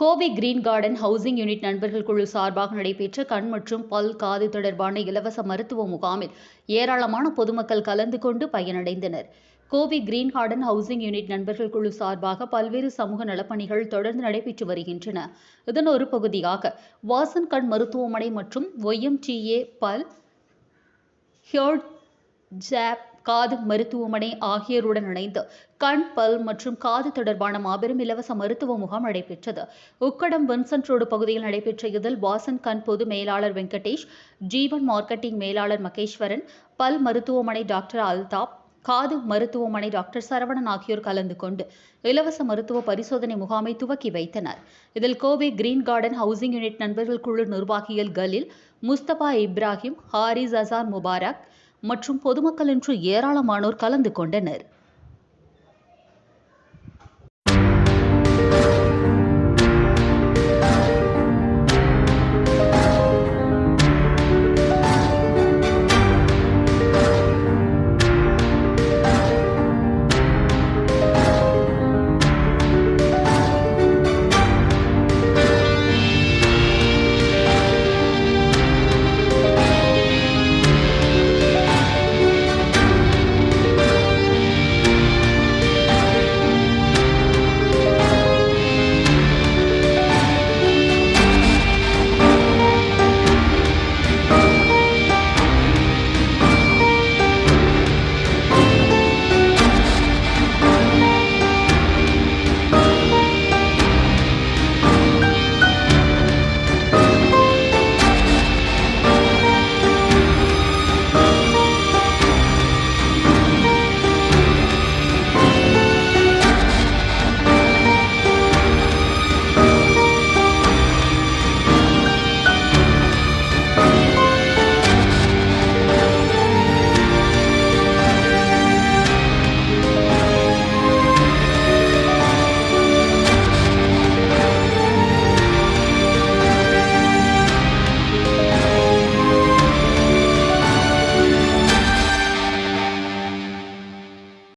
Kovai green garden housing unit நண்பர்கள் குழு சார்பாக நடைபெற்ற கண் மற்றும் பல் காது தொடர்பான இலவச மருத்துவ முகாமில் ஏராளமான பொதுமக்கள் கலந்து கொண்டு பயனடைந்தனர். Kovai green garden housing unit நண்பர்கள் குழு சார்பாக பல்வேறு சமூக நலப்பணிகள் தொடர்ந்து நடைபெற்று வருகின்றன. இதன் ஒரு பகுதியாக வாசன் கண் மருத்துவமனை மற்றும் ஒய்எம்டிஏ பல் ஹியோட் ஜாப் காது மருத்துவமனை ஆகியோருடன் இணைந்து கண் பல் மற்றும் காது தொடர்பான மாபெரும் இலவச மருத்துவ முகாம் நடைபெற்றது. உக்கடம் வின்சென்ட் ரோடு பகுதியில் நடைபெற்ற இதில் வாசன் கண் பொது மேலாளர் வெங்கடேஷ் ஜீவன் மார்க்கெட்டிங் மேலாளர் மகேஸ்வரன் பல் மருத்துவமனை டாக்டர் அல்தாப் காது மருத்துவமனை டாக்டர் சரவணன் ஆகியோர் கலந்து கொண்டு இலவச மருத்துவ பரிசோதனை முகாமை துவக்கி வைத்தனர். இதில் Kovai green garden housing unit நண்பர்கள் குழு நிர்வாகிகள் கலில் முஸ்தபா இப்ராஹிம் ஹாரிஸ் அசார் முபாரக் மற்றும் பொதுமக்கள் என்று ஏராளமானோர் கலந்து கொண்டனர்.